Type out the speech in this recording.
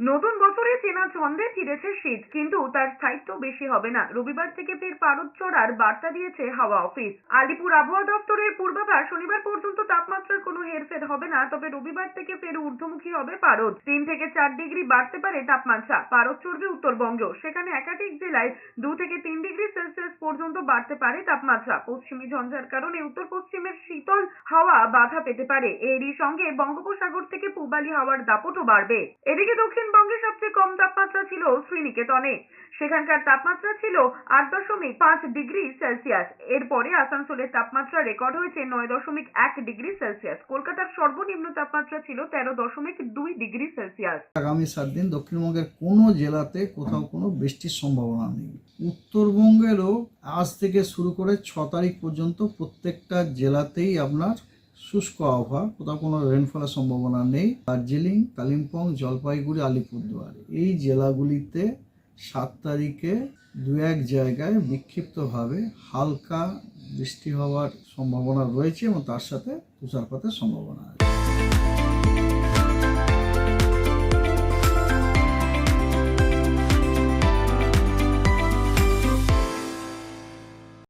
নতুন বছরে চেনা ছন্দে ফিরেছে শীত, কিন্তু তার স্থায়িত্ব বেশি হবে না। রবিবার থেকে ফের পারদ চড়ার বার্তা দিয়েছে হাওয়া অফিস। আলিপুর আবহাওয়া দপ্তরের পূর্বাভাস, শনিবার পর্যন্ত কোনো হেরফের হবে না, তবে রবিবার থেকে ফের ঊর্ধ্বমুখী হবে পারদ। তিন থেকে চার ডিগ্রি বাড়তে পারে তাপমাত্রা, পারদ চড়বে উত্তরবঙ্গ। সেখানে একাধিক জেলায় দু থেকে তিন ডিগ্রি সেলসিয়াস পর্যন্ত বাড়তে পারে তাপমাত্রা। পশ্চিমী ঝঞ্ঝার কারণে উত্তর পশ্চিমের শীতল হাওয়া বাধা পেতে পারে। এরই সঙ্গে বঙ্গোপসাগর থেকে পূবালি হাওয়ার দাপটও বাড়বে। এদিকে দক্ষিণবঙ্গে সবচেয়ে কম তাপমাত্রা ছিল শ্রীনিকেতনে। সেখানকার তাপমাত্রা ছিল আট দশমিক পাঁচ ডিগ্রি সেলসিয়াস। এরপরে আসানসোলের তাপমাত্রা রেকর্ড হয়েছে নয় দশমিক এক ডিগ্রি সেলসিয়াস। কলকাতার সর্বনিম্ন তাপমাত্রা ছিল তেরো দশমিক দুই ডিগ্রি সেলসিয়াস। আগামী সাত দিন দক্ষিণবঙ্গের কোনো জেলাতে কোথাও কোনো বৃষ্টির সম্ভাবনা নেই। উত্তরবঙ্গেরও আজ থেকে শুরু করে ছ তারিখ পর্যন্ত প্রত্যেকটা জেলাতেই আপনার শুষ্ক আবহাওয়া, কোথাও কোনো রেনফলের সম্ভাবনা নেই। দার্জিলিং, কালিম্পং, জলপাইগুড়ি, আলিপুরদুয়ার এই জেলাগুলিতে সাত তারিখে দু এক জায়গায় বিক্ষিপ্তভাবে হালকা বৃষ্টি হওয়ার সম্ভাবনা রয়েছে এবং তার সাথে তুষারপাতের সম্ভাবনা আছে।